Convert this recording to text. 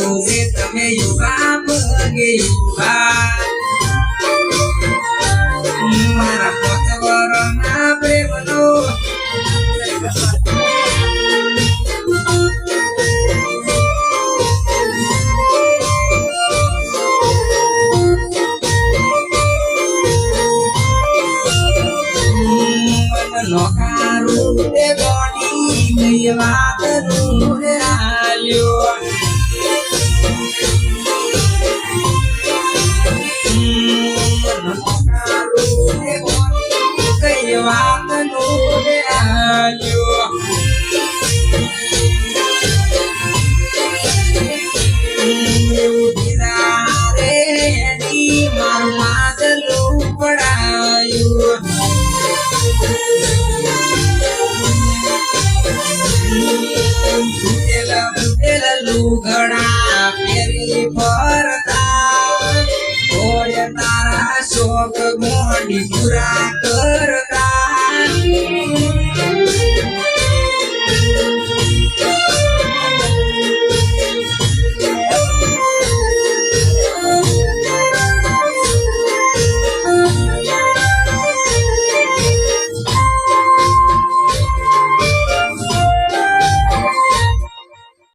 ના હોજે તમે યુવા મગે યુવા. મારા પચવરના પ્રેમનો નોકારું તે ગોડી કઈ વાતનું રે આલ્યો. ફરતા તારા શોક મોડી પૂરા કર